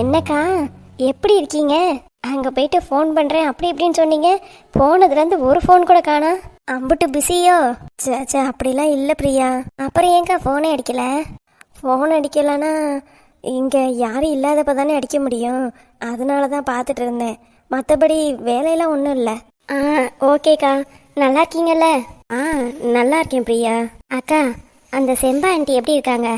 என்னக்கா? எப்படி இருக்கீங்க? அங்கே போயிட்டு ஃபோன் பண்ணுறேன் அப்படி இப்படின்னு சொன்னீங்க. போனதுலேருந்து ஒரு ஃபோன் கூட காணா. அம்புட்டு பிஸியோ சே அப்படிலாம் இல்லை பிரியா. அப்புறம் ஏங்கா ஃபோனே அடிக்கல? ஃபோன் அடிக்கலன்னா இங்கே யாரும் இல்லாதப்ப தானே அடிக்க முடியும். அதனால தான் பார்த்துட்டு இருந்தேன். மற்றபடி வேலையெல்லாம் ஒன்றும் இல்லை. ஆ ஓகேக்கா. நல்லா இருக்கீங்கல்ல? ஆ நல்லா இருக்கேன் பிரியா. அக்கா அந்த செம்பா ஆண்டி எப்படி இருக்காங்க?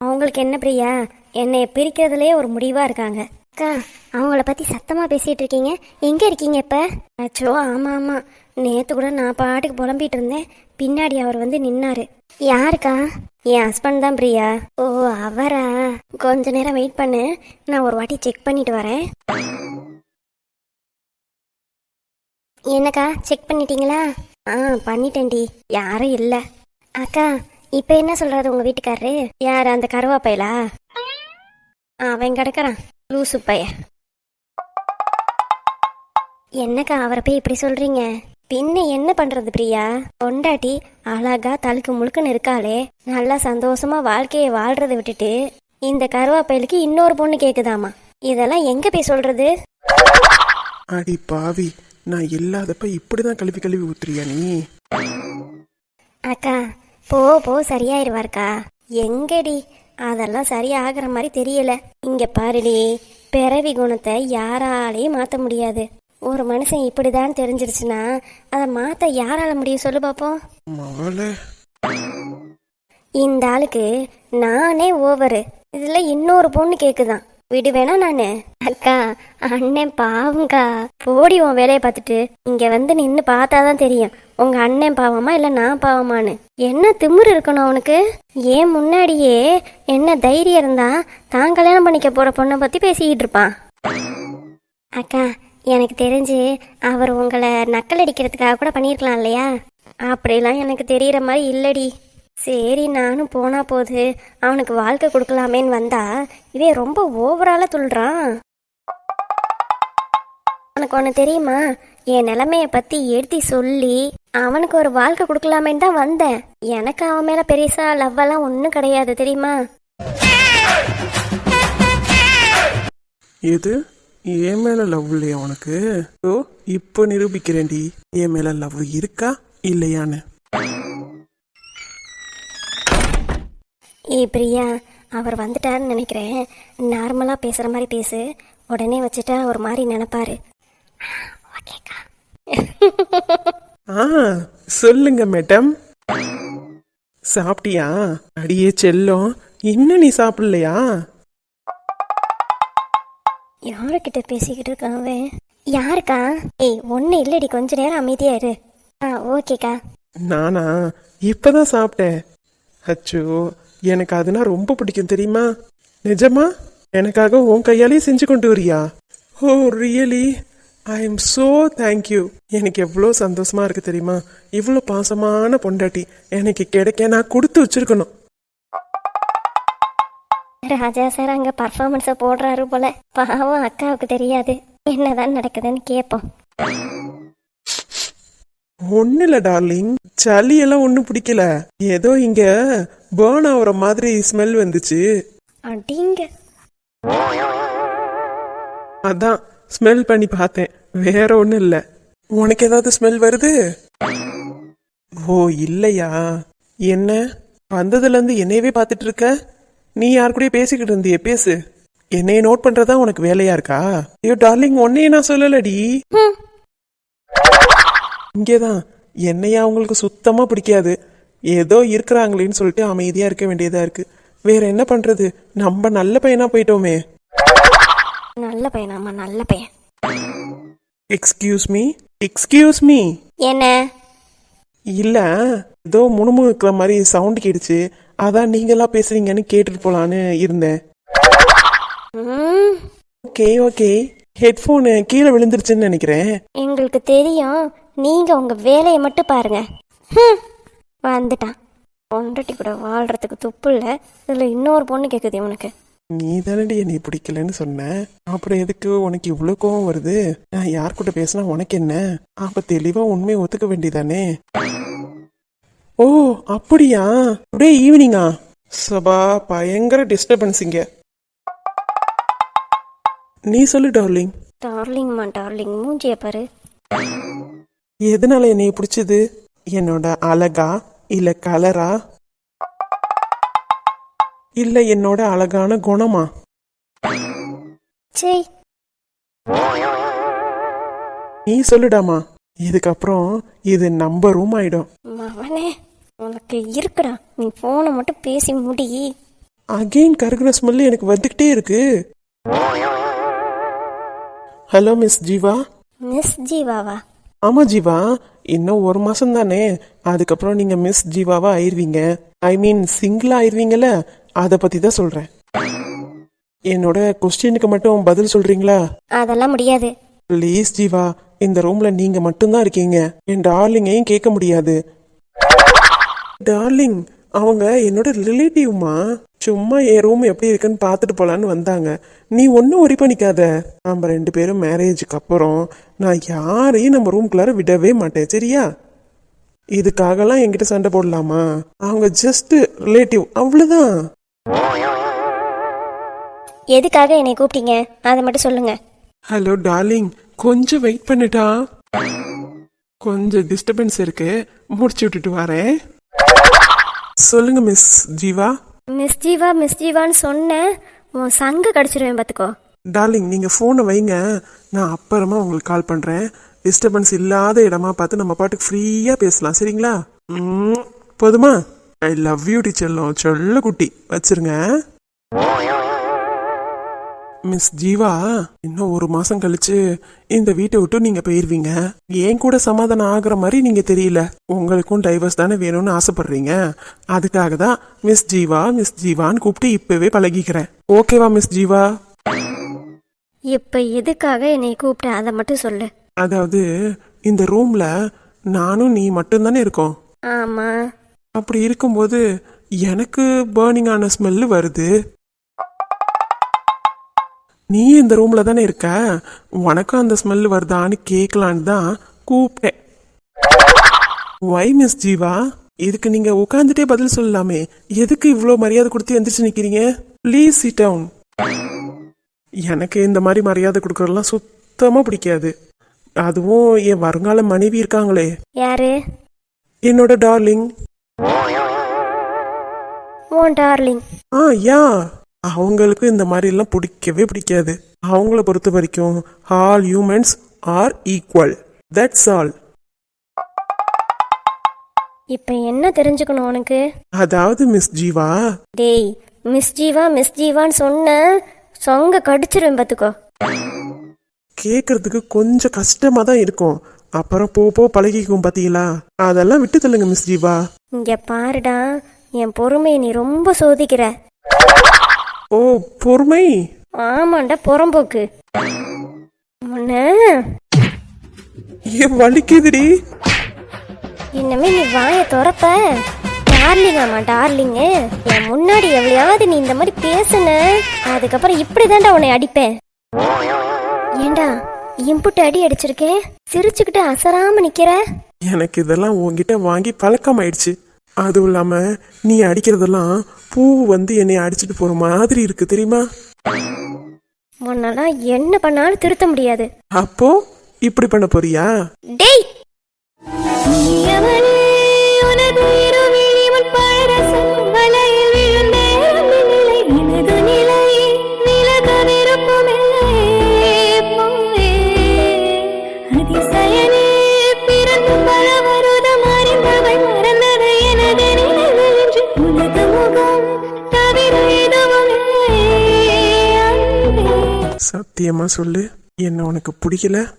அவங்களுக்கு என்ன பிரியா? என்னை பிரிக்கிறதுலயே ஒரு முடிவா இருக்காங்க. அக்கா அவங்கள பத்தி சத்தமா பேசிட்டு இருக்கீங்க. எங்க இருக்கீங்க இப்ப? அச்சோ ஆமா ஆமா. நேத்து கூட நான் பாட்டுக்கு புலம்பிட்டு இருந்தேன். பின்னாடி அவர் வந்து நின்னாரு. யாருக்கா? என் ஹஸ்பண்ட் தான் பிரியா. ஓ அவரா? கொஞ்ச நேரம் வெயிட் பண்ணு. நான் ஒரு வாட்டி செக் பண்ணிட்டு வரேன். என்னக்கா செக் பண்ணிட்டீங்களா? ஆ பண்ணிட்டேன்டி யாரும் இல்லை. அக்கா இப்போ என்ன சொல்றாரு உங்க வீட்டுக்காரரு? யார் அந்த கருவாப்பையலா? அவன் கிடக்குறான். லூசு பைய என்னக்கா அவரை போய் இப்படி சொல்றீங்க? பின்ன என்ன பண்றது பிரியா? பொண்டாட்டி அழகா தழுக்கு முழுக்குன்னு இருக்காளே. நல்லா சந்தோஷமா வாழ்க்கையை வாழ்றதை விட்டுட்டு இந்த கருவாப்பையலுக்கு இன்னொரு பொண்ணு கேக்குதாமா? இதெல்லாம் எங்க போய் சொல்றது? அடி பாவி நான் இல்லாதப்ப இப்படிதான் கழுவி கழுவி ஊத்துறியா நீ? அக்கா போ போ சரியாயிருவாருக்கா. எங்கடி? அதெல்லாம் சரியாகிற மாதிரி தெரியல. இங்க பாருடி பிறவி குணத்தை யாராலையும் மாத்த முடியாது. ஒரு மனுஷன் இப்படிதான் தெரிஞ்சிருச்சுன்னா அதை மாத்த யாரால முடியும் சொல்லு பாப்போம். மவளே இந்த ஆளுக்கு நானே ஓவரு. இதுல இன்னொரு பொண்ணு கேக்குதான். விடுவேனா நானு? அக்கா அண்ணன் பாவம்க்கா. போடி உன் வேலையை பார்த்துட்டு இங்க வந்து நின்னு பார்த்தாதான் தெரியும். உங்க அண்ணன் பாவமா இல்ல நான் பாவமான்னு? என்ன திமிரு இருக்கணும் அவனுக்கு? ஏன் முன்னாடியே என்ன தைரியம் இருந்தா தான் கல்யாணம் பண்ணிக்க போற பொண்ணை பத்தி பேசிக்கிட்டு இருப்பான். அக்கா எனக்கு தெரிஞ்சு அவர் உங்களை நக்கல் அடிக்கிறதுக்காக கூட பண்ணியிருக்கலாம் இல்லையா? அப்படிலாம் எனக்கு தெரியற மாதிரி இல்லடி. சரி நானும் போனா போது அவனுக்கு வாழ்க்கை கொடுக்கலாமேன்னு வந்தா இவன் ரொம்ப ஓவரால துள்ளுறான் உனக்கு ஒன்று தெரியுமா? என் நிலைமைய பத்தி எடுத்து சொல்லி அவனுக்கு ஒரு வாழ்க்கை கொடுக்கலாமேன்னு தான் வந்தேன். எனக்கு அவன் மேல பெருசா லவ் எல்லாம் ஒன்றும் கிடையாது தெரியுமா? எது? என் மேல லவ் இல்லையா உனக்கு? ஓ இப்போ நிரூபிக்கிறேன்டி. என் மேல லவ் இருக்கா? இல்லையான்னு. ஏய் பிரியா அவர் வந்துட்டாருன்னு நினைக்கிறேன். நார்மலாக பேசுகிற மாதிரி பேசு. உடனே வச்சுட்டா ஒரு மாதிரி நினைப்பாரு. ஆ சொல்லுங்க மேடம். சாப்பிட்டியா? அடியே செல்லம் இன்னும் நீ சாப்பிடலையா? யாருக்கிட்ட பேசிக்கிட்டு இருக்கான் அவன்? யாருக்கா? ஏய் ஒன்றும் இல்லடி கொஞ்ச நேரம் அமைதியா இரு. ஆ ஓகேக்கா. நானா? இப்பதான் சாப்பிட்டேன். அச்சோ எனக்கு அதுனா ரொம்ப பிடிக்கும் தெரியுமா? நிஜமா? எனக்காக உன் கையாலேயே செஞ்சு கொண்டு வரியா? ஓ really I am so thank you எனக்கு எவ்வளோ சந்தோஷமா இருக்கு தெரியுமா? இவ்வளோ பாசமான பொண்டாட்டி. எனக்கு கிடைக்க நான் கொடுத்து வச்சிருக்கணும். ராஜா சார் அங்கே பர்ஃபார்மன்ஸை போடுறாரு போல. பாவம் அக்காவுக்கு தெரியாது. என்னதான் நடக்குதுன்னு கேட்போம். ஒன்றும் இல்லை டார்லிங். சளி எல்லாம் ஒன்றும் பிடிக்கல. ஏதோ இங்க பேர்ன் ஆகுற மாதிரி ஸ்மெல் வந்துச்சு. அடிங்க. அதான் ஸ்மெல் பண்ணி பார்த்தேன். வேற ஒன்றும் இல்லை. உனக்கு ஏதாவது ஸ்மெல் வருது? ஓ இல்லையா? என்ன? வந்ததுலேருந்து என்னையவே பார்த்துட்டு இருக்க? நீ யார் கூடயும் பேசிக்கிட்டு இருந்தியே பேசு. என்னைய நோட் பண்றதா உனக்கு வேலையா இருக்கா? ஐயோ டார்லிங் உன்னையே நான் சொல்லலடி. ம் இங்கேதான். என்னையா அவங்களுக்கு சுத்தமா பிடிக்காது? ஏதோ இருக்கிறாங்களேன்னு சொல்லிட்டு அமைதியா இருக்க வேண்டியதா இருக்கு. வேற என்ன பண்றது? நம்ம நல்ல பையனா போயிட்டோமே. நல்ல பையனாம்மா நல்ல பையன். எக்ஸ்கியூஸ் மீ எக்ஸ்கியூஸ் மீ என்ன? இல்ல ஏதோ முணுமுணுக்கிற மாதிரி சவுண்ட் கேடுச்சு அதான் நீங்களா பேசுறீங்கன்னு கேட்டுட்டு போலான்னு இருந்தேன். ஓகே ஓகே ஹெட்ஃபோனு கீழே விழுந்துருச்சுன்னு நினைக்கிறேன். எங்களுக்கு தெரியும். நீங்க உங்க வேலையை மட்டும் பாருங்க. ஹம், வந்துட்டான். பொண்டாட்டி கூட வாழ்றதுக்கு துப்பு இல்லை. இதுல இன்னொரு பொண்ணு கேக்குது உனக்கு நீ தானடி என்னை பிடிக்கலன்னு சொன்ன? அப்புறம் எதுக்கு உனக்கு இவ்வளோ கோவம் வருது? நான் யார் கூட பேசினா உனக்கு என்ன? அப்ப தெளிவா உண்மையை ஒத்துக்க வேண்டியதானே? ஓ அப்படியா? அப்படியே ஈவினிங்கா? சபா பயங்கர டிஸ்டர்பன்ஸ் இங்க. நீ சொல்லு டார்லிங். டார்லிங்மா டார்லிங். மூஞ்சிய பாரு. எதனால என்னைய பிடிச்சது? என்னோட அழகா? இல்ல கலரா இல்ல என்னோட அழகான குணமா? சே நீ சொல்லுடாமா. இதுக்கப்புறம் இது நம்ம ரூம் ஆயிடும். மவனே உனக்கு இருக்குடா. நீ ஃபோனை மட்டும் பேசி முடி. அகெயின் கருகிற ஸ்மெல் எனக்கு வந்துக்கிட்டே இருக்கு. Hello miss Jeeva. மிஸ் ஜீவாவா? ஆமா ஜீவா இன்னும் ஒரு மாசம் தானே. அதுக்கப்புறம் நீங்க மிஸ் ஜீவாவா ஆயிருவீங்க. ஐ மீன் சிங்கிளா ஆயிருவீங்கல்ல? அதை பத்தி தான் சொல்றேன். என்னோட கொஸ்டினுக்கு மட்டும் பதில் சொல்றீங்களா? அதெல்லாம் முடியாது. ப்ளீஸ் ஜீவா இந்த ரூம்ல நீங்க மட்டும்தான் இருக்கீங்க. என் டார்லிங்கையும் கேட்க முடியாது. டார்லிங் அவங்க என்னோட ரிலேட்டிவ்மா சும்மா என் ரூம் எப்படி இருக்குன்னு பார்த்துட்டு போலான்னு வந்தாங்க. நீ ஒன்றும் ஒரி பண்ணிக்காத. நம்ம ரெண்டு பேரும் மேரேஜுக்கு அப்புறம் நான் யாரையும் நம்ம ரூம்குள்ளார விடவே மாட்டேன். சரியா? இதுக்காகலாம் என்கிட்ட சண்டை போடலாமா? அவங்க ஜஸ்ட் ரிலேட்டிவ் அவ்வளோதான் எதுக்காக என்னை கூப்பிட்டீங்க? அதை மட்டும் சொல்லுங்க. ஹலோ டார்லிங் கொஞ்சம் வெயிட் பண்ணிட்டா? கொஞ்சம் டிஸ்டர்பன்ஸ் இருக்கு. முடிச்சு விட்டுட்டு வரேன். சொல்லுங்க miss Jeeva. Miss Jeeva miss ஜீவான்னு சொன்னேன் உன் சங்க கடிச்சிருவேன் பார்த்துக்கோ. டார்லிங் நீங்கள் ஃபோனை வைங்க. நான் அப்புறமா உங்களுக்கு கால் பண்ணுறேன் டிஸ்டர்பன்ஸ் இல்லாத இடமா பார்த்து நம்ம பாட்டுக்கு ஃப்ரீயாக பேசலாம். சரிங்களா? ம், போதுமா? ஐ லவ் யூ டீச்சர்லாம் சொல்ல குட்டி. வச்சிருங்க. மிஸ் ஜீவா இன்னும் ஒரு மாசம் கழிச்சு இந்த வீட்டை விட்டு நீங்க போயிருவீங்க. ஏன் கூட சமாதானம் ஆகுற மாதிரி நீங்க தெரியல. உங்களுக்கும் டைவர்ஸ் தானே வேணும்னு ஆசைப்படுறீங்க. அதுக்காக தான் மிஸ் ஜீவா மிஸ் ஜீவான்னு கூப்பிட்டு இப்பவே பழகிக்கிறேன். ஓகேவா மிஸ் ஜீவா? இப்போ எதுக்காக என்னை கூப்பிட்ட? அதை மட்டும் சொல்லு. அதாவது இந்த ரூம்ல நானும் நீ மட்டும்தானே இருக்கோம். ஆமா. அப்படி இருக்கும்போது எனக்கு பேர்னிங் ஆன ஸ்மெல்லு வருது. நீ இந்த ரூம்ல தானே இருக்க? உனக்கும் அந்த ஸ்மெல் வருதான்னு கேட்கலான்னு தான் கூப்பிட்டேன். வை மிஸ் ஜீவா இதுக்கு நீங்க உட்காந்துட்டே பதில் சொல்லலாமே. எதுக்கு இவ்வளோ மரியாதை கொடுத்து எந்திரிச்சு நிக்கிறீங்க? ப்ளீஸ் சிட் டவுன் எனக்கு இந்த மாதிரி மரியாதை கொடுக்கறதெல்லாம் சுத்தமா பிடிக்காது. அதுவும் என் வருங்கால மனைவி இருக்காங்களே. யாரு? என்னோட டார்லிங் உன் டார்லிங் ஆ யா. அவங்களுக்கு இந்த மாதிரிலாம் பிடிக்கவே பிடிக்காது. அவங்கள பொறுத்த வரைக்கும் all humans are equal that's all இப்போ என்ன தெரிஞ்சுக்கணும் உனக்கு? அதாவது மிஸ் ஜீவா. டேய் மிஸ் ஜீவா மிஸ் ஜீவான்னு சொன்ன சொங்க கடிச்சிருவேன் பார்த்துக்கோ கேட்கறதுக்கு கொஞ்சம் கஷ்டமா தான் இருக்கும். அப்புறம் போ போ பழகிக்கும் பாத்தீங்களா? அதெல்லாம் விட்டு தள்ளுங்க மிஸ் ஜீவா. இங்க பாருடா என் பொறுமையை நீ ரொம்ப சோதிக்கிற. ஓ பொறுமை. ஆமாண்டா புறம்போக்கு. முன்ன. ஏன் வலிக்குதுடி இனிமே நீ வாயை துறப்ப. டார்லிங் ஆமா டார்லிங்கு என் முன்னாடி எவ்வளையாவது நீ இந்த மாதிரி பேசுன. அதுக்கப்புறம் இப்படிதான்டா உன்னை அடிப்பேன். ஏண்டா இம்புட்டு அடி அடிச்சிருக்கேன் சிரிச்சுக்கிட்டு அசராம நிக்கிற? எனக்கு இதெல்லாம் உன்கிட்ட வாங்கி பழக்கம் ஆயிடுச்சு அதுவும் இல்லாம நீ அடிக்கிறதெல்லாம் பூ வந்து என்னை அடிச்சிட்டு போற மாதிரி இருக்கு தெரியுமா? உன்னெல்லாம் என்ன பண்ணாலும் திருத்த முடியாது. அப்போ இப்படி பண்ண போறியா? டேய்! சத்தியமாக சொல்லு. என்ன உனக்கு பிடிக்கல?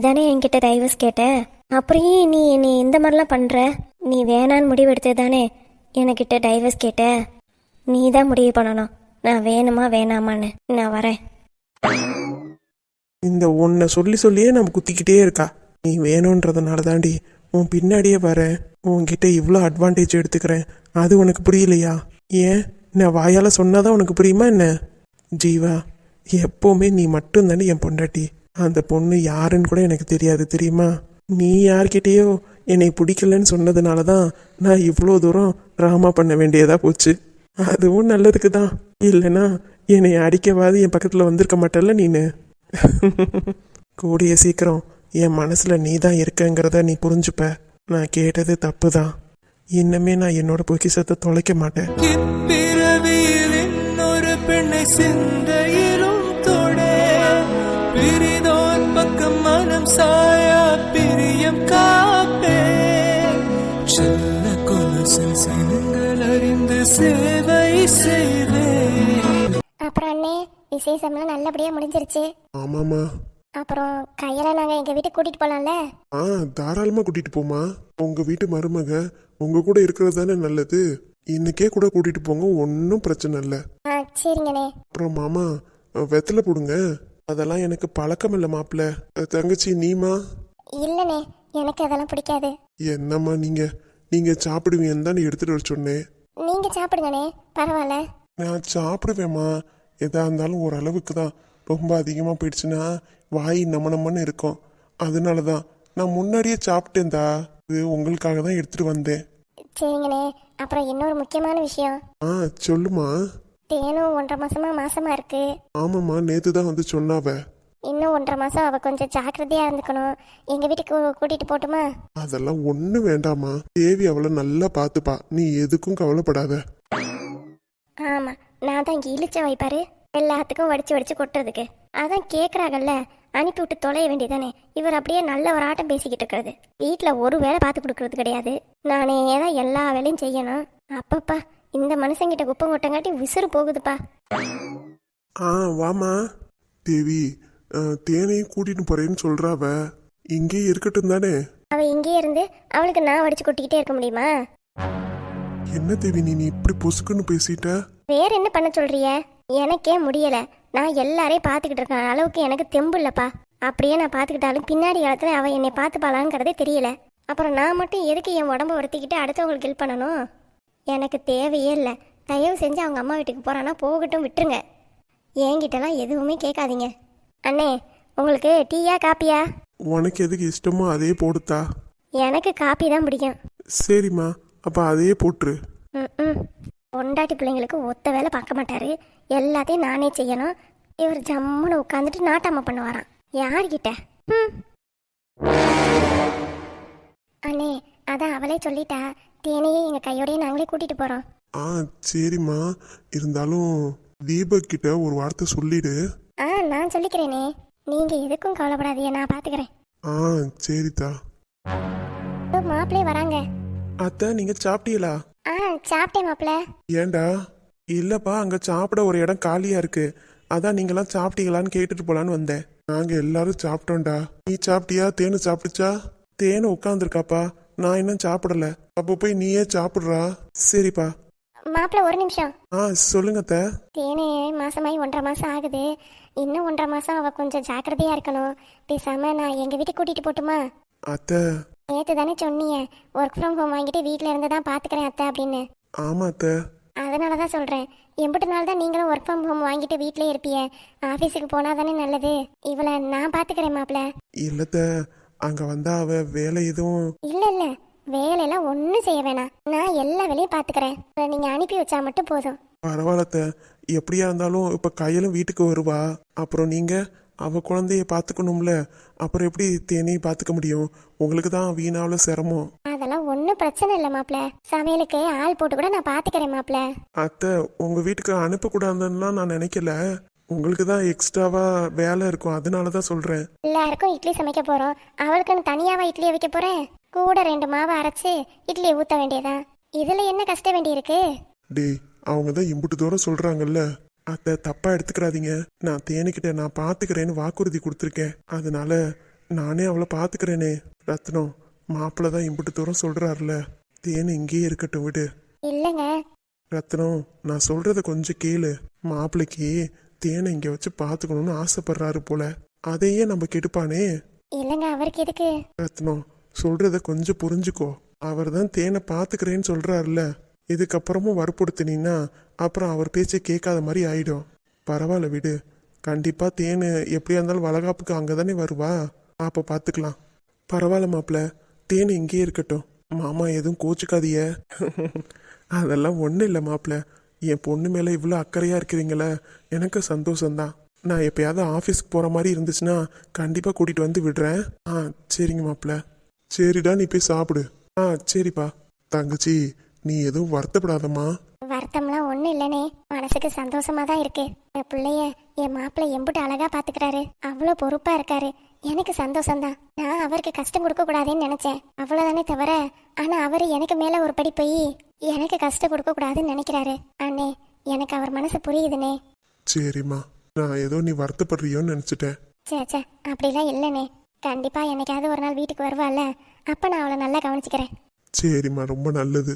தானே என்கிட்ட டைவர்ஸ் கேட்ட? அப்புறம் ஏன் நீ என்னை இந்த மாதிரிலாம் பண்ணுற நீ வேணான்னு முடிவு எடுத்து தானே என்கிட்ட டைவர்ஸ் கேட்ட? நீ தான் முடிவு பண்ணணும். நான் வேணுமா வேணாமான்னு. நான் வரேன். இந்த உன்னை சொல்லி சொல்லியே நம்ம குத்திக்கிட்டே இருக்கா. நீ வேணுன்றதுனால தாண்டி உன் பின்னாடியே வரேன் உன்கிட்ட இவ்வளோ அட்வான்டேஜ் எடுத்துக்கிறேன். அது உனக்கு புரியலையா? ஏன்? நான் வாயால் சொன்னாதான் உனக்கு புரியுமா என்ன? ஜீவா எப்போவுமே நீ மட்டும் தானே என் பொண்டாட்டி. அந்த பொண்ணு யாருன்னு கூட எனக்கு தெரியாது தெரியுமா? நீ யார்கிட்டயோ என்னை பிடிக்கலன்னு சொன்னதுனால தான் நான் இவ்வளோ தூரம் ட்ராமா பண்ண வேண்டியதா போச்சு. அதுவும் நல்லதுக்கு தான் இல்லைன்னா என்னை அடிக்கவாது என் பக்கத்தில் வந்திருக்க மாட்டல்ல நீனு? கூடிய சீக்கிரம் என் மனசில் நீ தான் இருக்கங்கிறத நீ புரிஞ்சுப்ப. நான் கேட்டது தப்பு தான் இன்னமே நான் என்னோட பொக்கிஷத்தை தொலைக்க மாட்டேன். பெண்ணை சிந்தையிலும் சினங்கள் அறிந்து சேவை செய்வேன். அப்புறம் அண்ணே விசேஷம்லாம் நல்லபடியாக முடிஞ்சிருச்சு. ஆமாம்மா. அப்புறம் கையெல்லாம் நாங்கள் எங்கள் வீட்டுக்கு கூட்டிகிட்டு போகலாம்ல ஆ தாராளமாக கூட்டிட்டு போமா உங்க வீட்டு மருமக உங்க கூட இருக்கிறது தானே நல்லது. இன்னைக்கே கூட கூட்டிட்டு போங்க ஒன்றும் பிரச்சனை இல்லை. ஆ சரிங்கண்ணே அப்புறம் மாமா வெத்தலை போடுங்க. அதெல்லாம் எனக்கு பழக்கம் இல்லை மாப்பிள்ள. தங்கச்சி நீமா இல்லைண்ணே எனக்கு அதெல்லாம் பிடிக்காது. என்னம்மா நீங்க? நீங்க சாப்பிடுவீங்கன்னு தான் எடுத்துட்டு வர சொன்னேன் நீங்கள் சாப்பிடுங்கண்ணே பரவாயில்ல. நான் சாப்பிடுவேம்மா. எதா இருந்தாலும் ஓரளவுக்கு தான். ரொம்ப அதிகமாக போயிடுச்சுன்னா வாய் நம்ம நம்மன்னு இருக்கும். அதனால தான் நான் முன்னாடியே சாப்பிட்டேன்தா இது உங்களுக்காக தான் எடுத்துட்டு வந்தேன். சரிங்கண்ணே அப்புறம் இன்னொரு முக்கியமான விஷயம். ஆ சொல்லுமா. தேனும் ஒன்றரை மாசமா மாசமா இருக்கு. ஆமாம்மா நேற்று தான் வந்து சொன்னாவ. இன்னும் ஒன்றரை மாசம் அவ கொஞ்சம் ஜாக்கிரதையா இருந்துக்கணும். எங்க வீட்டுக்கு கூட்டிட்டு போட்டுமா? அதெல்லாம் ஒன்றும் வேண்டாம்மா தேவி அவளை நல்லா பார்த்துப்பா. நீ எதுக்கும் கவலைப்படாத. ஆமா நான் தான் இங்க இழிச்ச வைப்பாரு எல்லாத்துக்கும் வடிச்சு வடிச்சு கொட்டுறதுக்கு. அதான் கேக்குறாங்கல்ல அனுப்பி விட்டு தொலைய வேண்டியதானே இவர் அப்படியே நல்ல ஒரு ஆட்டம் பேசிக்கிட்டு இருக்கிறது. வீட்டில் ஒரு வேலை பார்த்து கொடுக்கறது கிடையாது. நானே தான் எல்லா வேலையும் செய்யணும். அப்பப்பா இந்த மனுஷங்கிட்ட குப்பம் கொட்டங்காட்டி விசிறு போகுதுப்பா. ஆ வாமா தேவி தேனையும் கூட்டிட்டு போறேன்னு சொல்றாவ இங்கே இருக்கட்டும் தானே? அவ இங்கேயே இருந்து அவளுக்கு நான் வடிச்சு கொட்டிக்கிட்டே இருக்க முடியுமா? என்ன தேவி நீ இப்படி பொசுக்குன்னு பேசிட்ட? வேற என்ன பண்ண சொல்றிய? எனக்கே முடியல. நான் எல்லாரையும் பார்த்துக்கிட்டு இருக்கேன். அளவுக்கு எனக்கு தெம்பு இல்லப்பா. அப்படியே நான் பார்த்துக்கிட்டாலும் பின்னாடி காலத்துல அவ என்னை பார்த்துப்பாளாங்கிறதே தெரியல. அப்புறம் நான் மட்டும் எதுக்கு என் உடம்ப வருத்திக்கிட்டு அடுத்தவங்களுக்கு ஹெல்ப் பண்ணணும்? எனக்கு தேவையே இல்லை. தயவு செஞ்சு அவங்க அம்மா வீட்டுக்கு போறான்னா போகட்டும் விட்டுருங்க. என்கிட்டலாம் எதுவுமே கேட்காதீங்க. அண்ணே உங்களுக்கு டீயா காப்பியா? உனக்கு எதுக்கு இஷ்டமோ அதே போடுத்தா. எனக்கு காப்பி தான் பிடிக்கும். சரிம்மா அப்ப அதையே போட்டுரு. ம் பொண்டாட்டி பிள்ளைங்களுக்கு ஒத்த வேலை பார்க்க மாட்டாரு. எல்லாத்தையும் நானே செய்யணும். இவர் ஜம்முன்னு உட்காந்துட்டு நாட்டாம பண்ணுவாராம். யார்கிட்ட? ம். அண்ணே அதான் அவளே சொல்லிட்டா. தேனையே எங்க கையோடயே நாங்களே கூட்டிட்டு போறோம். ஆ சரிம்மா. இருந்தாலும் தீபக் கிட்ட ஒரு வார்த்தை சொல்லிடு. ஆ நான் சொல்லிக்கிறேனே. நீங்க எதுக்கும் கவலைப்படாதீங்க நான் பாத்துக்கிறேன். ஆ சரிதா. மாப்பிள்ளே வராங்க. அத்தை நீங்க சாப்பிட்டீங்களா? ஆ சாப்பிட்டேன் மாப்பிள்ள. ஏன்டா இல்லப்பா அங்க சாப்பிட ஒரு இடம் காலியா இருக்கு. அதான் நீங்களாம் சாப்பிட்டீங்களான்னு கேட்டுட்டு போலான்னு வந்தேன். நாங்க எல்லாரும் சாப்பிட்டோம்டா. நீ சாப்பிட்டியா? தேனு சாப்பிட்டுச்சா? தேனு உட்காந்துருக்காப்பா நான் இன்னும் சாப்பிடல. அப்போ போய் நீயே சாப்பிடுறா. சரிப்பா. மாப்பிள்ள ஒரு நிமிஷம். ஆ சொல்லுங்க அத்தை. தேனே மாசமாயி ஒன்றரை மாசம் ஆகுது. இன்னும் ஒன்றரை மாசம் அவ கொஞ்சம் ஜாக்கிரதையா இருக்கணும். பேசாம நான் எங்க வீட்டுக்கு கூட்டிட்டு போட்டுமா? அத்தை. நேத்து தானே சொன்னீங்க ஒர்க் ஃப்ரம் ஹோம் வாங்கிட்டு வீட்ல இருந்து தான் பாத்துக்கிறேன் அத்தை அப்படின்னு. ஆமா அத்தை. அதனால தான் சொல்றேன். எம்பிட்டு நாள் தான் நீங்களும் ஒர்க் ஃப்ரம் ஹோம் வாங்கிட்டு வீட்லயே இருப்பீங்க ஆபீஸுக்கு போனா தானே நல்லது. இவளை நான் பாத்துக்கிறேன் மாப்பிள்ள இல்லத்த அங்க வந்தா அவ வேலை எதுவும் இல்ல இல்ல. வேலையெல்லாம் ஒன்றும் செய்ய வேணாம். நான் எல்லா வேலையும் பாத்துக்கிறேன். இவளை நீங்க அனுப்பி வச்சா மட்டும் போதும். பரவாயில்லத்த எப்படியா இருந்தாலும் இப்ப கையிலும் வீட்டுக்கு வருவா. அப்புறம் நீங்க அவ குழந்தைய பாத்துக்கணும்ல. அப்புறம் எப்படி தேனையும் பாத்துக்க முடியும்? உங்களுக்கு தான் வீணாவில் சிரமம். அதெல்லாம் ஒன்றும் பிரச்சனை இல்லை மாப்பிள்ள சமையலுக்கு ஆள் போட்டு கூட நான் பாத்துக்கிறேன் மாப்பிள்ள அத்தை உங்க வீட்டுக்கு அனுப்பக்கூடாதுன்னா நான் நினைக்கல. உங்களுக்கு தான் எக்ஸ்ட்ராவா வேலை இருக்கும். அதனால தான் சொல்றேன். எல்லாருக்கும் இட்லி சமைக்க போறோம். அவளுக்குன்னு தனியாவா இட்லியை வைக்க போறேன்? கூட ரெண்டு மாவை அரைச்சு இட்லியை ஊத்த வேண்டியதான் இதுல என்ன கஷ்ட வேண்டி இருக்கு டேய் அவங்க தான் இம்புட்டு தூரம் சொல்றாங்கல்ல. அத்தை தப்பா எடுத்துக்கிறாதீங்க. நான் தேனிக்கிட்ட நான் பாத்துக்கிறேன்னு வாக்குறுதி கொடுத்துருக்கேன். அதனால நானே அவளை பாத்துக்கிறேனே. ரத்னம் மாப்பிள்ள தான் இம்புட்டு தூரம் சொல்றாருல தேன் இங்கேயே இருக்கட்டும் விடு. இல்லைங்க. ரத்னம் நான் சொல்றத கொஞ்சம் கேளு. மாப்பிள்ளைக்கு தேனை இங்க வச்சு பார்த்துக்கணும்னு ஆசைப்படுறாரு போல. அதையே நம்ம கெடுப்பானே. இல்லைங்க அவருக்கு எதுக்கு? ரத்னம் சொல்கிறத கொஞ்சம் புரிஞ்சுக்கோ. அவர் தான் தேனை பார்த்துக்கிறேன்னு சொல்கிறாருல்ல இதுக்கப்புறமும் வற்புறுத்தினீன்னா அப்புறம் அவர் பேச்சை கேட்காத மாதிரி ஆயிடும். பரவாயில்ல விடு. கண்டிப்பாக தேனு எப்படியா இருந்தாலும் வளகாப்புக்கு அங்கே தானே வருவா. அப்போ பார்த்துக்கலாம் பரவாயில்ல மாப்பிள்ள தேன் இங்கேயே இருக்கட்டும். மாமா எதுவும் கோச்சுக்காதிய அதெல்லாம் ஒன்றும் இல்லை மாப்பிள்ள என் பொண்ணு மேலே இவ்வளோ அக்கறையாக இருக்கிறீங்களே எனக்கு சந்தோஷம்தான். நான் எப்போயாவது ஆஃபீஸ்க்கு போகிற மாதிரி இருந்துச்சுன்னா கண்டிப்பாக கூட்டிகிட்டு வந்து விடுறேன். ஆ சரிங்க மாப்பிள்ள சரிடா நீ போய் சாப்பிடு. ஆ சரிப்பா. தங்கச்சி நீ எதுவும் வருத்தப்படாதம்மா. வருத்தம்லாம் ஒன்றும் இல்லைனே. மனசுக்கு சந்தோஷமா தான் இருக்கு. என் பிள்ளைய என் மாப்பிள்ளை எம்புட்டு அழகா பாத்துக்கிறாரு. அவ்வளோ பொறுப்பா இருக்காரு. எனக்கு சந்தோஷம்தான். நான் அவருக்கு கஷ்டம் கொடுக்க கூடாதுன்னு நினைச்சேன். அவ்வளவுதானே தவிர ஆனா அவரு எனக்கு மேல ஒரு படி போய் எனக்கு கஷ்டம் கொடுக்க கூடாதுன்னு நினைக்கிறாரு. அண்ணே எனக்கு அவர் மனசு புரியுதுனே. சரிம்மா. நான் ஏதோ நீ வருத்தப்படுறியோன்னு நினச்சிட்டேன். சே சே அப்படிலாம் இல்லைனே. கண்டிப்பா என்னைக்காவது ஒரு நாள் வீட்டுக்கு வருவாள்ல. அப்ப நான் அவளை நல்லா கவனிச்சுக்கிறேன். சரிம்மா ரொம்ப நல்லது.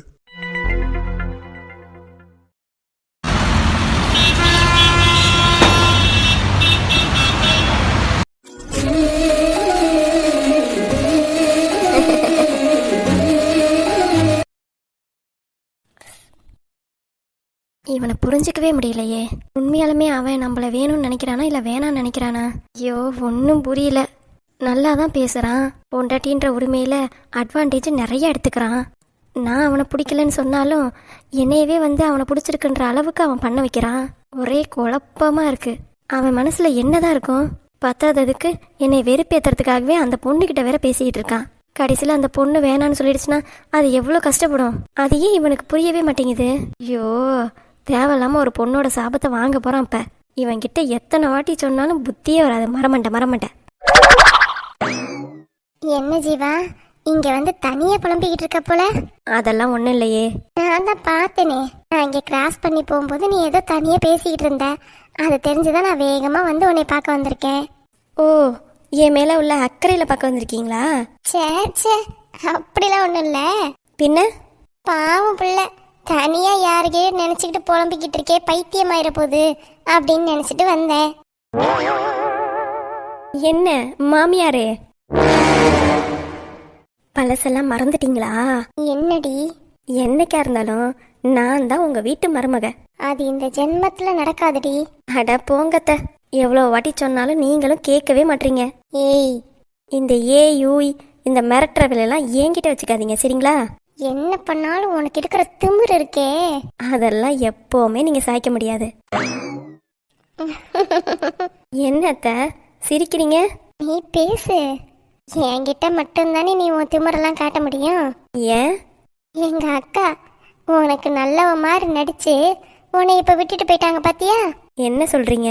இவனை புரிஞ்சிக்கவே முடியலையே. உண்மையாலுமே அவன் நம்மள வேணும்னு நினைக்கிறானா இல்லை வேணாம்னு நினைக்கிறானா? ஐயோ ஒன்றும் புரியல. நல்லா தான் பேசுகிறான் பொண்டாட்டின்ற உரிமையில் அட்வான்டேஜ் நிறைய எடுத்துக்கிறான். நான் அவனை பிடிக்கலன்னு சொன்னாலும் என்னையவே வந்து அவனை பிடிச்சிருக்குன்ற அளவுக்கு அவன் பண்ண வைக்கிறான். ஒரே குழப்பமாக இருக்குது அவன் மனசில் என்னதான் இருக்கும்? பத்தாததுக்கு என்னை வெறுப்பேற்றுறதுக்காகவே அந்த பொண்ணுக்கிட்ட வேற பேசிக்கிட்டு இருக்கான். கடைசியில் அந்த பொண்ணு வேணான்னு சொல்லிடுச்சுன்னா அது எவ்வளோ கஷ்டப்படும்? அது ஏன் இவனுக்கு புரியவே மாட்டேங்குது? ஐயோ தேவையில்லாமல் ஒரு பொண்ணோட சாபத்தை வாங்க போகிறான் இப்போ. இவன்கிட்ட எத்தனை வாட்டி சொன்னாலும் புத்தியே வராது. மரமண்ட மரமண்ட. என்ன ஜீவா? இங்க வந்து தனியா புலம்பிக்கிட்டு இருக்க போல? அதெல்லாம் ஒண்ணும் இல்லையே. நான் தான் பார்த்தேனே. நான் இங்க கிராஸ் பண்ணி போகும்போது நீ ஏதோ தனியா பேசிக்கிட்டு இருந்த. அது தெரிஞ்சுதான் நான் வேகமா வந்து உன்னை பார்க்க வந்திருக்கேன். ஓ என் மேல உள்ள அக்கறையில பார்க்க வந்திருக்கீங்களா? சே சே அப்படிலாம் ஒண்ணும் இல்ல. பின்ன? பாவம் பிள்ளை. தனியா யாருக்கே நினைச்சுக்கிட்டு புலம்பிக்கிட்டு இருக்கே பைத்தியமாயிர போகுது அப்படின்னு நினைச்சிட்டு வந்தேன். என்ன மாமியாரே? பழசெல்லாம் மறந்துட்டீங்களா? என்னடி? என்னைக்கா இருந்தாலும் நான் தான் உங்க வீட்டு மருமக. அது இந்த ஜென்மத்துல நடக்காதுடி. அட போங்கத்த. எவ்வளோ வாட்டி சொன்னாலும் நீங்களும் கேட்கவே மாட்டீங்க. ஏய். இந்த ஏ யூ இந்த மிரட்டுற வேலையெல்லாம் என்கிட்ட வச்சுக்காதீங்க சரிங்களா? என்ன பண்ணாலும் உனக்கு இருக்கிற திமிர் இருக்கே. அதெல்லாம் எப்பவுமே நீங்க சாய்க்க முடியாது. என்னத்த சிரிக்கிறீங்க? நீ பேசு. என்கிட்ட மட்டும்தானே நீ உன் திமிரெல்லாம் காட்ட முடியும்? ஏன்? எங்க அக்கா உனக்கு நல்லவ மாதிரி நடிச்சு உன்னை இப்ப விட்டுட்டு போயிட்டாங்க பாத்தியா? என்ன சொல்றீங்க?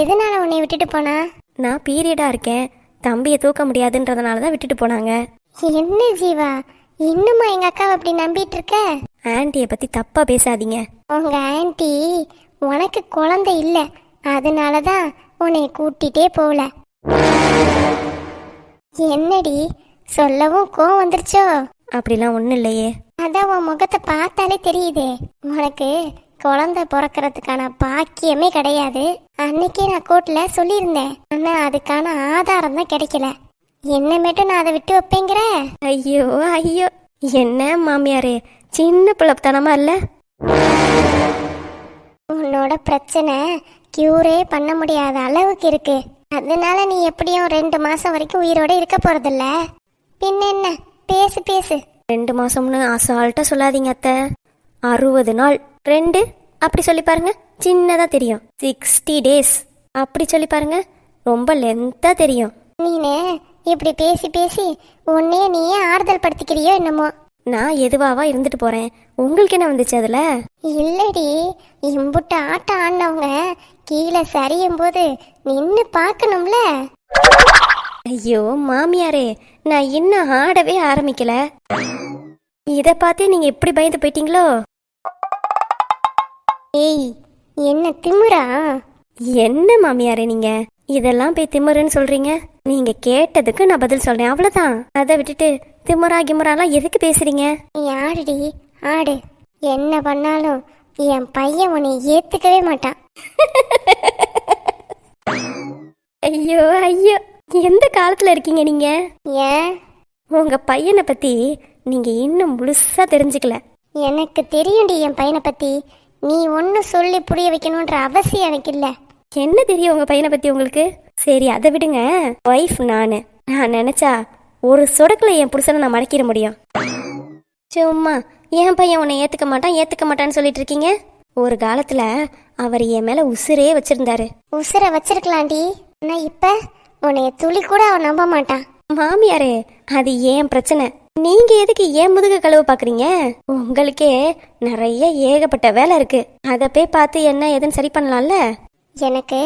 எதனால உன்னை விட்டுட்டு போனா? நான் பீரியடா இருக்கேன். தம்பியை தூக்க முடியாதுன்றதுனால தான் விட்டுட்டு போனாங்க. என்ன ஜீவா இன்னுமா எங்க அக்காவை அப்படி நம்பிட்டு இருக்க ஆன்ட்டிய பத்தி தப்பா பேசாதீங்க. உங்க ஆன்ட்டி உனக்கு குழந்தை இல்ல. அதனால தான் உன்னை கூட்டிட்டே போகல. என்னடி? சொல்லவும் கோவம் வந்துருச்சோ? அப்படிலாம் ஒன்றும் இல்லையே. அதான் உன் முகத்தை பார்த்தாலே தெரியுதே. உனக்கு குழந்தை பிறக்கிறதுக்கான பாக்கியமே கிடையாது. அன்னைக்கே நான் கோர்ட்ல சொல்லியிருந்தேன். ஆனா அதுக்கான ஆதாரம் தான் கிடைக்கல. என்ன மட்டும் நான் அதை விட்டு வைப்பேங்கிற? ஐயோ ஐயோ. என்ன மாமியாரே? சின்ன பிள்ளைத்தனமா இல்ல? உன்னோட பிரச்சனை கியூரே பண்ண முடியாத அளவுக்கு இருக்கு. அதனால நீ எப்படியும் ரெண்டு மாசம் வரைக்கும் உயிரோட இருக்க போறதில்ல. பின்ன என்ன? பேசு பேசு. ரெண்டு மாசம்னு அசால்ட்டா சொல்லாதீங்க அத்தை. அறுபது நாள். ரெண்டு? அப்படி சொல்லி பாருங்க. சின்னதா தெரியும். Sixty days. அப்படி சொல்லி பாருங்க. ரொம்ப லென்த்தா தெரியும். நீனே இப்படி பேசி பேசி உன்னைய நீயே ஆறுதல் படுத்திக்கிறியோ என்னமோ. நான் எதுவாவா இருந்துட்டு போறேன்? உங்களுக்கு என்ன வந்துச்சு அதுல? இல்லடி இம்புட்டு ஆட்டம் ஆடினவங்க கீழே சரியும் போது நின்னு பார்க்கணும்ல. ஐயோ மாமியாரே நான் இன்னும் ஆடவே ஆரம்பிக்கல. இத பார்த்தே நீங்க எப்படி பயந்து போயிட்டீங்களோ? ஏய் என்ன திமிரா என்ன மாமியாரே நீங்க? இதெல்லாம் போய் திமிருன்னு சொல்றீங்க? நீங்க கேட்டதுக்கு நான் பதில் சொல்றேன் அவ்வளவுதான். அதை விட்டுட்டு திமிரா கிமராலாம் எதுக்கு பேசுறீங்க? ஆடுடி ஆடு. என்ன பண்ணாலும் என் பையன் உன்னை ஏத்துக்கவே மாட்டான். ஐயோ ஐயோ. எந்த காலத்துல இருக்கீங்க நீங்க? ஏன்? உங்க பையனை பத்தி நீங்க இன்னும் முழுசா தெரிஞ்சுக்கல. எனக்கு தெரியும்டி என் பையனை பத்தி. நீ ஒன்றும் சொல்லி புரிய வைக்கணுன்ற அவசியம் எனக்கு இல்லை. என்ன தெரியும் உங்க பையனை பத்தி உங்களுக்கு? சரி அதை விடுங்க. ஒய்ஃப் நானு. நான் நினைச்சா ஒரு சொடக்குல என் புருஷனை நான் மடக்கிட முடியும். சும்மா. என் பையன் உன்னை ஏத்துக்க மாட்டான் ஏத்துக்க மாட்டான்னு சொல்லிட்டு இருக்கீங்க? ஒரு காலத்துல அவர் என் மேல உசுரே வச்சிருந்தாரு. உசுரை வச்சிருக்கலாம்டி. ஆனால் இப்போ உன்னைய துளி கூட அவன் நம்ப மாட்டான். மாமியாரே அது ஏன் பிரச்சனை? நீங்க எதுக்கு ஏன் முதுக கழுவு பாக்குறீங்க? உங்களுக்கே நிறைய ஏகப்பட்ட வேலை இருக்கு. அதை போய் பார்த்து என்ன ஏதுன்னு சரி பண்ணலாம்ல? எனக்கு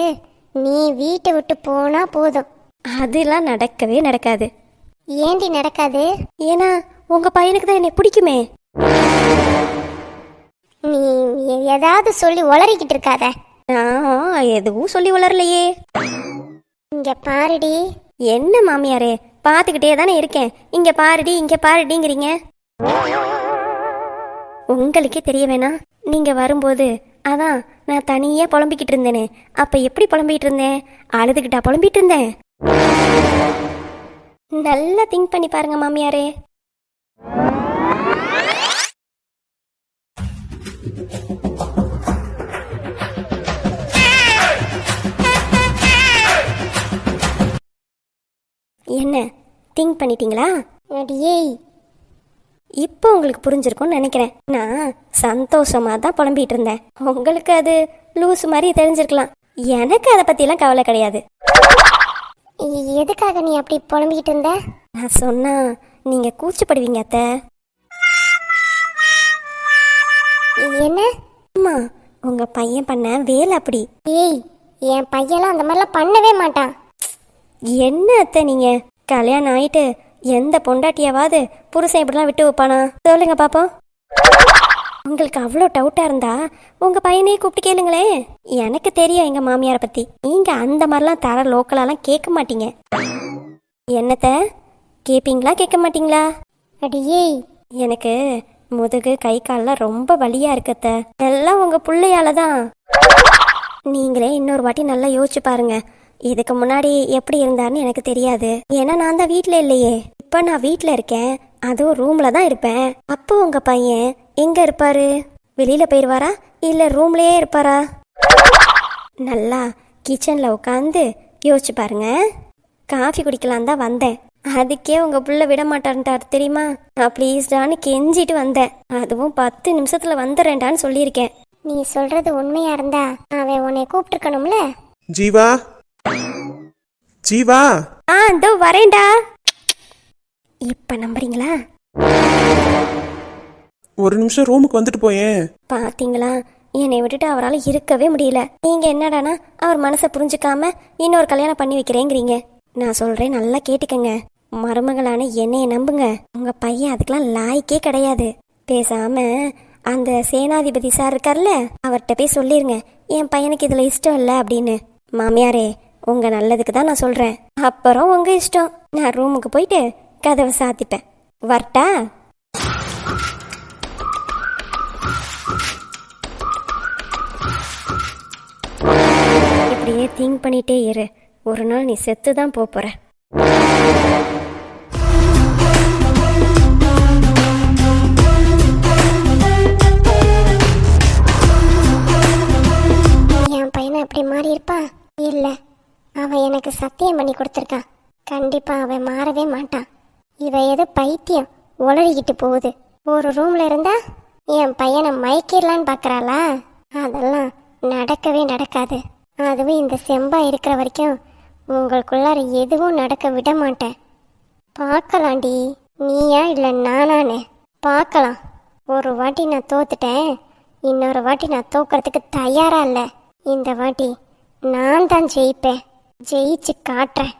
நீ வீட்டை விட்டு போனா போதும். அதெல்லாம் நடக்கவே நடக்காது. ஏண்டி நடக்காது? ஏன்னா உங்க பையனுக்கு தான் என்னை பிடிக்குமே. நீ ஏதாவது சொல்லி உளறிக்கிட்டு இருக்காத. நான் எதுவும் சொல்லி வளரலையே இங்க பாருடி. என்ன மாமியாரே? பார்த்துக்கிட்டே தானே இருக்கேன். இங்க பாருடி இங்க பாருடிங்கிறீங்க. உங்களுக்கே தெரிய வேணாம் நீங்க வரும்போது அதான் நான் தனியா புலம்பிக்கிட்டு இருந்தேனே. அப்ப எப்படி புலம்பிக்கிட்டு இருந்தேன்? அழுதுகிட்டா புலம்பிட்டு இருந்தேன். நல்லா திங்க் பண்ணி பாருங்க மாமியாரே. என்ன? திங்க் பண்ணிட்டீங்களா? அடியே. இப்போ உங்களுக்கு புரிஞ்சிருக்கும்னு நினைக்கிறேன். நான் சந்தோஷமா தான் புலம்பிட்டு இருந்தேன். உங்களுக்கு அது லூஸ் மாதிரி தெரிஞ்சிருக்கலாம். எனக்கு அதை பத்திலாம் கவலை கிடையாது. எதுக்காக நீ அப்படி புலம்பிக்கிட்டு இருந்த? நான் சொன்னா நீங்க கூச்சப்படுவீங்க அத்தை. என்ன? அம்மா உங்க பையன் பண்ண வேலை அப்படி. ஏய் என் பையன்லாம் அந்த மாதிரிலாம் பண்ணவே மாட்டான். என்ன அத்தை நீங்க? கல்யாணம் ஆயிட்டு எந்த பொண்டாட்டியாவது புருஷன் இப்படிலாம் விட்டு வைப்பானா? சொல்லுங்க பாப்போம். உங்களுக்கு அவ்வளோ டவுட்டாக இருந்தா உங்கள் பையனையே கூப்பிட்டு கேளுங்களே. எனக்கு தெரியும் எங்கள் மாமியாரை பற்றி நீங்கள் அந்த மாதிரிலாம் தர லோக்கலாலாம் கேட்க மாட்டீங்க. என்னத்த? கேட்பீங்களா கேட்க மாட்டீங்களா? அடியே எனக்கு முதுகு கை கால்லாம் ரொம்ப வலியா இருக்கத்த. எல்லாம் உங்க பிள்ளையால தான் நீங்களே இன்னொரு வாட்டி நல்லா யோசிச்சு பாருங்க. இதுக்கு முன்னாடி எப்படி இருந்தாருன்னு எனக்கு தெரியாது. ஏன்னா நான் தான் வீட்டில் இல்லையே. இப்ப நான் வீட்டில் இருக்கேன். அதுவும் ரூம்ல தான் இருப்பேன். அப்போ உங்க பையன் எங்க இருப்பாரு? வெளியில போயிருவாரா? இல்ல ரூம்லயே இருப்பாரா? நல்லா கிச்சன்ல உட்காந்து யோசிச்சு பாருங்க. காஃபி குடிக்கலாம் தான் வந்தேன். அதுக்கே உங்க புள்ள விட மாட்டான்ட்டார் தெரியுமா? நான் ப்ளீஸ்டான்னு கெஞ்சிட்டு வந்தேன். அதுவும் பத்து நிமிஷத்துல வந்துடுறேன்டான்னு சொல்லியிருக்கேன். நீ சொல்றது உண்மையா இருந்தா அவன் உன்னை கூப்பிட்டுருக்கணும்ல? ஜீவா? ஜீவா? ஆ இதோ வரேன்டா. இப்ப நம்புறீங்களா? ஒரு நிமிஷம் ரூமுக்கு வந்துட்டு போயேன். பாத்தீங்களா? என்னை விட்டுட்டு அவரால் இருக்கவே முடியல. நீங்க என்னடானா அவர் மனசை புரிஞ்சுக்காம இன்னொரு கல்யாணம் பண்ணி வைக்கிறேங்கிறீங்க. நான் சொல்றேன் நல்லா கேட்டுக்கங்க. மருமகளான என்னைய நம்புங்க. உங்க பையன் அதுக்கெல்லாம் லாய்க்கே கிடையாது. பேசாம அந்த சேனாதிபதி சார் இருக்கார்ல அவர்கிட்ட போய் சொல்லிருங்க. என் பையனுக்கு இதுல இஷ்டம் இல்லை அப்படின்னு. மாமியாரே உங்க நல்லதுக்கு தான் நான் சொல்றேன். அப்புறம் உங்க இஷ்டம். நான் ரூமுக்கு போயிட்டு கதவை சாத்திட்டேன் வரட்டா? இப்படியே திங்க் பண்ணிட்டே இரு. ஒரு நாள் நீ செத்து தான் போற. இல்லை. அவன் எனக்கு சத்தியம் பண்ணி கொடுத்துருக்கான் கண்டிப்பாக அவன் மாறவே மாட்டான் இவன் ஏதோ பைத்தியம் உளறிக்கிட்டு போகுது. ஒரு ரூமில் இருந்தா என் பையனை மயக்கிடலான்னு பார்க்கறாளா அதெல்லாம் நடக்கவே நடக்காது. அதுவும் இந்த செம்பா இருக்கிற வரைக்கும் உங்களுக்குள்ளார எதுவும் நடக்க விட மாட்டேன். பார்க்கலாண்டி. நீயா இல்லை நானானே? பார்க்கலாம். ஒரு வாட்டி நான் தோத்துட்டேன். இன்னொரு வாட்டி நான் தோக்கிறதுக்கு தயாராக இல்லை. இந்த வாட்டி நான் தான் ஜெயிப்பேன். ஜெயிச்சு காட்டுறேன்.